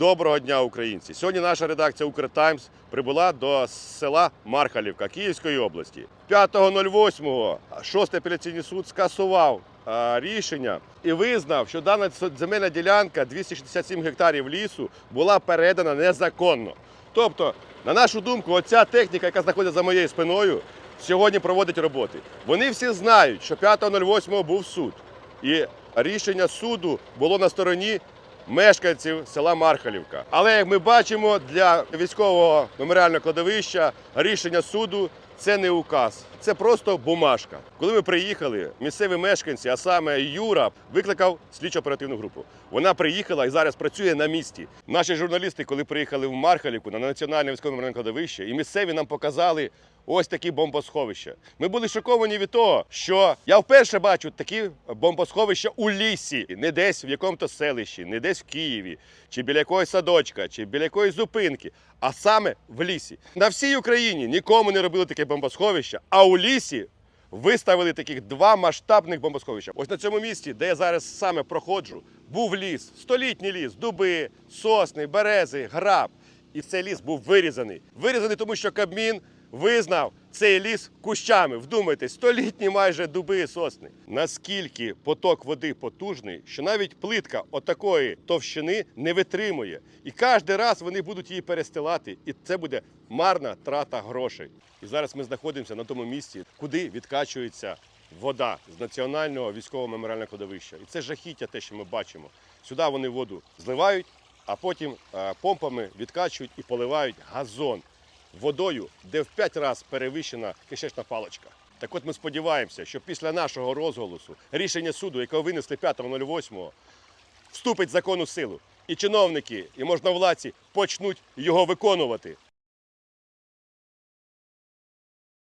Доброго дня, українці! Сьогодні наша редакція Укртаймс прибула до села Мархалівка Київської області. 5.08 шостий апеляційний суд скасував е, рішення і визнав, що дана земельна ділянка 267 гектарів лісу була передана незаконно. Тобто, на нашу думку, оця техніка, яка знаходиться за моєю спиною, сьогодні проводить роботи. Вони всі знають, що 5.08 був суд, і рішення суду було на стороні мешканців села Мархалівка. Але як ми бачимо, для військового меморіального кладовища рішення суду це не указ, це просто бумажка. Коли ми приїхали, місцеві мешканці, а саме Юра, викликав слідчо-оперативну групу. Вона приїхала і зараз працює на місці. Наші журналісти, коли приїхали в Мархалівку на національне військове меморіальне кладовище, і місцеві нам показали ось такі бомбосховища. Ми були шоковані від того, що я вперше бачу такі бомбосховища у лісі, не десь в якому-то селищі, не десь в Києві, чи біля якогось садочка, чи біля якоїсь зупинки, а саме в лісі. На всій Україні нікому не робили таке бомбосховище, а у лісі. Виставили таких два масштабних бомбосховища. Ось на цьому місці, де я зараз саме проходжу, був ліс, столітній ліс, дуби, сосни, берези, граб. І цей ліс був вирізаний. Вирізаний, тому що Кабмін визнав цей ліс кущами. Вдумайтесь, столітні майже дуби і сосни. Наскільки поток води потужний, що навіть плитка отакої товщини не витримує. І кожен раз вони будуть її перестилати, і це буде марна трата грошей. І зараз ми знаходимося на тому місці, куди відкачується вода з національного військового меморіального кладовища. І це жахіття, те, що ми бачимо. Сюди вони воду зливають, а потім е, помпами відкачують і поливають газон водою, де в 5 разів перевищена кишечна паличка. Так от ми сподіваємося, що після нашого розголосу рішення суду, яке винесли 5.08, вступить в закону силу. І чиновники, і можновладці почнуть його виконувати.